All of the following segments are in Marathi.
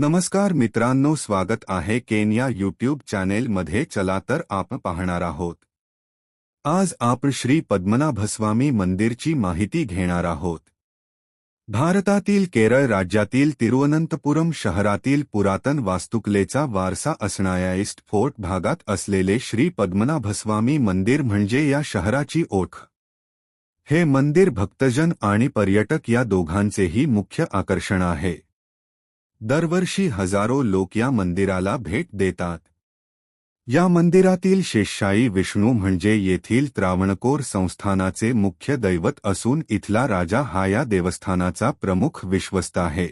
नमस्कार मित्रांनो स्वागत आहे केन या यूट्यूब चॅनेलमध्ये. चला तर आपण पाहणार आहोत. आज आपण श्री पद्मनाभस्वामी मंदिरची माहिती घेणार आहोत. भारतातील केरळ राज्यातील तिरुवनंतपुरम शहरातील पुरातन वास्तुकलेचा वारसा असणाऱ्या ईस्ट फोर्ट भागात असलेले श्री पद्मनाभस्वामी मंदिर म्हणजे या शहराची ओळख. हे मंदिर भक्तजन आणि पर्यटक या दोघांचेही मुख्य आकर्षण आहे. दरवर्षी हजारो लोक या मंदिराला भेट देतात. या मंदिरातील शेषशाही विष्णू म्हणजे येथील त्रावणकोर संस्थानाचे मुख्य दैवत असून इथला राजा हा या देवस्थानाचा प्रमुख विश्वस्त आहे.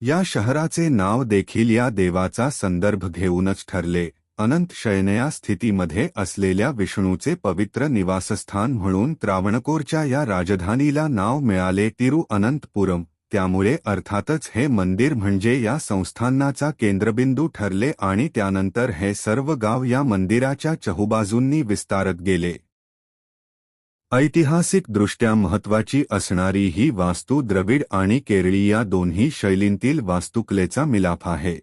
या शहराचे नाव देखील या देवाचा संदर्भ घेऊनच ठरले. अनंत शयनया स्थितीमध्ये असलेल्या विष्णूचे पवित्र निवासस्थान म्हणून त्रावणकोरच्या या राजधानीला नाव मिळाले तिरुअनंतपुरम. त्यामुळे अर्थातच हे मंदिर म्हणजे या संस्थानाचा केंद्रबिंदू ठरले आणि त्यानंतर हे सर्व गाव या मंदिराच्या चहुबाजूंनी विस्तारत गेले. ऐतिहासिकदृष्ट्या महत्वाची असणारी ही वास्तू द्रविड आणि केरळी या दोन्ही शैलींतील वास्तुकलेचा मिलाफ आहे.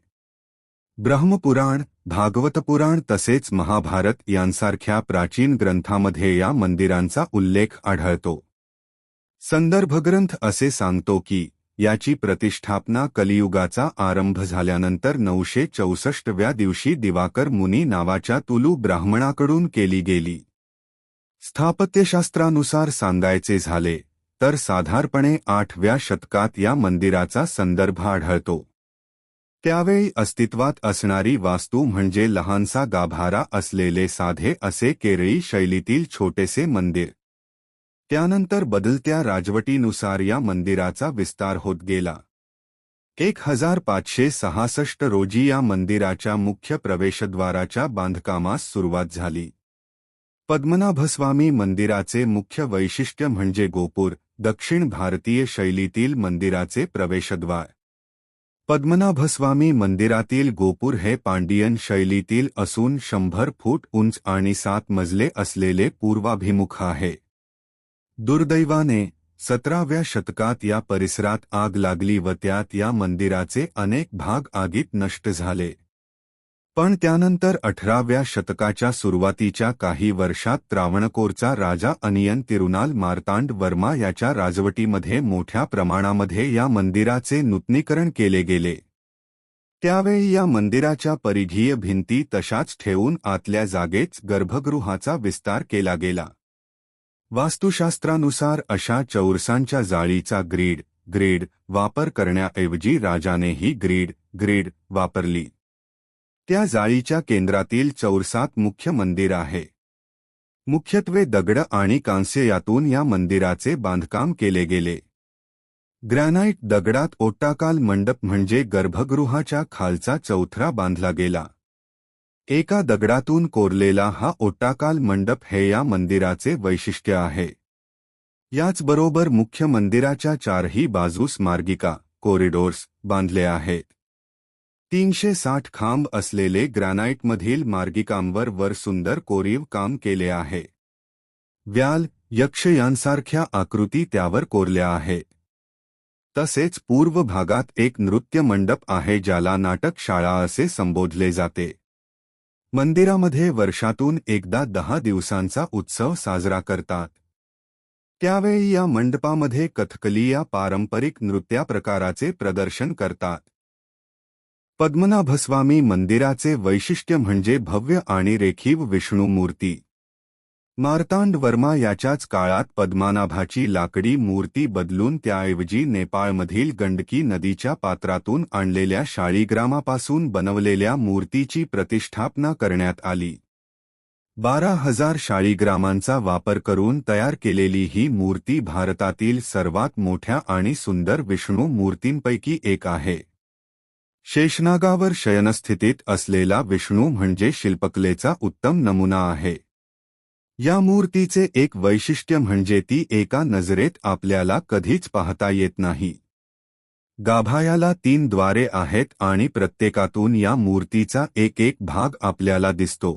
ब्रह्मपुराण भागवतपुराण तसेच महाभारत यांसारख्या प्राचीन ग्रंथामध्ये या मंदिरांचा उल्लेख आढळतो. संदर्भग्रंथ असे सांगतो की याची प्रतिष्ठापना कलियुगाचा आरंभ झाल्यानंतर नऊशे चौसष्टव्या दिवशी दिवाकर मुनी नावाच्या तुलू ब्राह्मणाकडून केली गेली. स्थापत्यशास्त्रानुसार सांगायचे झाले तर साधारपणे आठव्या शतकात या मंदिराचा संदर्भ आढळतो. त्यावेळी अस्तित्वात असणारी वास्तू म्हणजे लहानसा गाभारा असलेले साधे असे केरळी शैलीतील छोटेसे मंदिर. त्यानंतर बदलत्या राजवटीनुसार या मंदिराचा विस्तार होत गेला. एक हजार पाचशे सहासष्ट रोजी या मंदिराच्या मुख्य प्रवेशद्वाराच्या बांधकामास सुरुवात झाली. पद्मनाभस्वामी मंदिराचे मुख्य वैशिष्ट्य म्हणजे गोपूर दक्षिण भारतीय शैलीतील मंदिराचे प्रवेशद्वार. पद्मनाभस्वामी मंदिरातील गोपूर हे पांडियन शैलीतील असून शंभर फूट उंच आणि सात मजले असलेले पूर्वाभिमुख आहे. दुर्दैवाने सतराव्या शतकात या परिसरात आग लागली व त्यात या मंदिराचे अनेक भाग आगीत नष्ट झाले. पण त्यानंतर अठराव्या शतकाच्या सुरुवातीच्या काही वर्षात त्रावणकोरचा राजा अनियन तिरुनाल मार्तांड वर्मा याच्या राजवटीमध्ये मोठ्या प्रमाणामध्ये या मंदिराचे नूतनीकरण केले गेले. त्यावेळी या मंदिराच्या परिघीय भिंती तशाच ठेवून आतल्या जागेच गर्भगृहाचा विस्तार केला गेला. वास्तुशास्त्रानुसार अशा चौरसांच्या जाळीचा ग्रीड ग्रेड वापर करण्याऐवजी राजाने ही ग्रीड ग्रेड वापरली. त्या जाळीच्या केंद्रातील चौरसात मुख्य मंदिर आहे. मुख्यत्वे दगड आणि कांस्य यातून या मंदिराचे बांधकाम केले गेले. ग्रॅनाइट दगडात ओट्टाकाल मंडप म्हणजे गर्भगृहाच्या खालचा चौथरा बांधला गेला. एका दगडातून कोरलेला हा ओट्टाकाल मंडप हे या मंदिराचे वैशिष्ट्य आहे. याचबरोबर मुख्य मंदिराच्या चारही बाजूस मार्गिका कॉरिडोर्स बांधले आहेत. तीनशे साठ खांब असलेले ग्रॅनाइटमधील मार्गिकांवर वर सुंदर कोरीव काम केले आहे. व्याल यक्ष यांसारख्या आकृती त्यावर कोरल्या आहेत तसेच पूर्व भागात एक नृत्य मंडप आहे ज्याला नाटकशाळा असे संबोधले जाते. मंदिरामध्ये वर्षातून एकदा दहा दिवसांचा उत्सव साजरा करतात. त्यावेळी या मंडपामध्ये कथकली या पारंपरिक नृत्या प्रकाराचे प्रदर्शन करतात. पद्मनाभस्वामी मंदिराचे वैशिष्ट्य म्हणजे भव्य आणि रेखीव विष्णू मूर्ती मार्तांड वर्मा याच्याच काळात पद्मानाभाची लाकडी मूर्ती बदलून त्याऐवजी नेपाळमधील गंडकी नदीच्या पात्रातून आणलेल्या शाळीग्रामापासून बनवलेल्या मूर्तीची प्रतिष्ठापना करण्यात आली. बारा हजार शाळीग्रामांचा वापर करून तयार केलेली ही मूर्ती भारतातील सर्वात मोठ्या आणि सुंदर विष्णू मूर्तींपैकी एक आहे. शेषनागावर शयनस्थितीत असलेला विष्णू म्हणजे शिल्पकलेचा उत्तम नमुना आहे. या मूर्तीचे एक वैशिष्ट्य म्हणजे ती एका नजरेत आपल्याला कधीच पाहता येत नाही. गाभायाला तीन द्वारे आहेत आणि प्रत्येकातून या मूर्तीचा एक एक भाग आपल्याला दिसतो.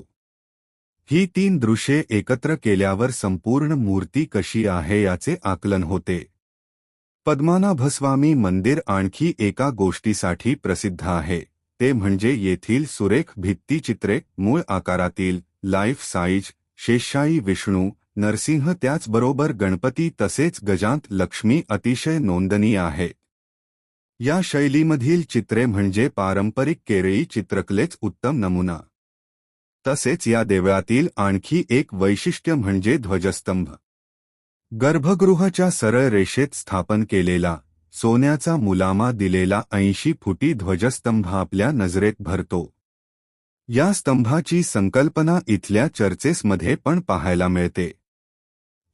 ही तीन दृश्ये एकत्र केल्यावर संपूर्ण मूर्ती कशी आहे याचे आकलन होते. पद्मानाभस्वामी मंदिर आणखी एका गोष्टीसाठी प्रसिद्ध आहे ते म्हणजे येथील सुरेख भित्तीचित्रे मूळ आकारातील लाईफ साईज शेषशाई विष्णू नरसिंह त्याचबरोबर गणपती तसेच गजांत लक्ष्मी अतिशय नोंदनीय आहे. या शैलीमधील चित्रे म्हणजे पारंपरिक केरळी चित्रकलेच उत्तम नमुना. तसेच या देवळातील आणखी एक वैशिष्ट्य म्हणजे ध्वजस्तंभ. गर्भगृहाच्या सरळ रेषेत स्थापन केलेला सोन्याचा मुलामा दिलेला ऐंशी फुटी ध्वजस्तंभ आपल्या नजरेत भरतो. या स्तंभाची संकल्पना इथल्या चर्चेसमध्ये पण पाहायला मिळते.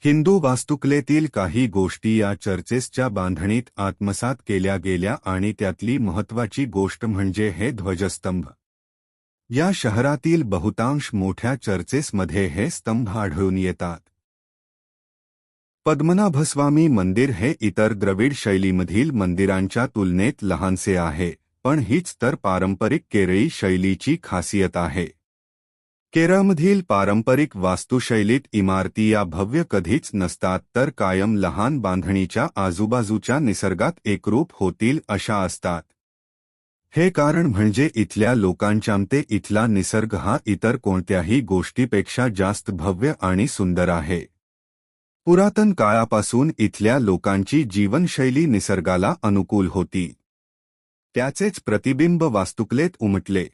हिंदू वास्तुकलेतील काही गोष्टी या चर्चेसच्या बांधणीत आत्मसात केल्या गेल्या आणि त्यातली महत्वाची गोष्ट म्हणजे हे ध्वजस्तंभ. या शहरातील बहुतांश मोठ्या चर्चेसमध्ये हे स्तंभ आढळून येतात. पद्मनाभस्वामी मंदिर हे इतर द्रविड शैलीमधील मंदिरांच्या तुलनेत लहानसे आहे. पण हीच तर पारंपरिक केरळी शैलीची खासियत आहे. केरळमधील पारंपरिक वास्तुशैलीत इमारती या भव्य कधीच नसतात तर कायम लहान बांधणीच्या आजूबाजूच्या निसर्गात एकरूप होतील अशा असतात. हे कारण म्हणजे इथल्या लोकांच्यामते इथला निसर्ग हा इतर कोणत्याही गोष्टीपेक्षा जास्त भव्य आणि सुंदर आहे. पुरातन काळापासून इथल्या लोकांची जीवनशैली निसर्गाला अनुकूल होती. त्याचेच प्रतिबिंब वास्तुकलेत उमटले.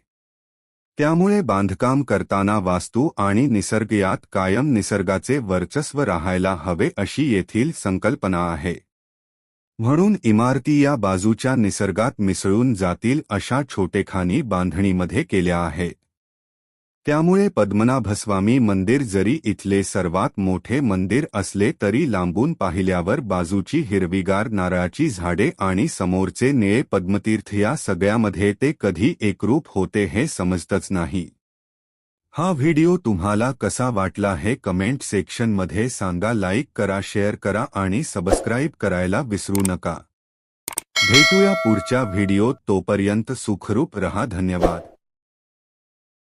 त्यामुळे बांधकाम करताना वास्तू आणि निसर्ग यात कायम निसर्गाचे वर्चस्व राहायला हवे अशी येथील संकल्पना आहे. म्हणून इमारती या बाजूच्या निसर्गात मिसळून जातील अशा छोटेखानी बांधणीमध्ये केल्या आहेत त्यामुळे पद्मनाभस्वामी मंदिर जरी इथले सर्वात मोठे मंदिर असले तरी लांबून पाहिल्यावर बाजूची हिरवीगार नारळाची झाडे आणि समोरचे निळे पद्मतीर्थ या सगळ्यामध्ये ते कधी एकरूप होते हे समजतच नाही. हा व्हिडिओ तुम्हाला कसा वाटला हे कमेंट सेक्शनमध्ये सांगा लाईक करा शेअर करा आणि सबस्क्राईब करायला विसरू नका. भेटूया पुढच्या व्हिडिओत तोपर्यंत सुखरूप रहा धन्यवाद.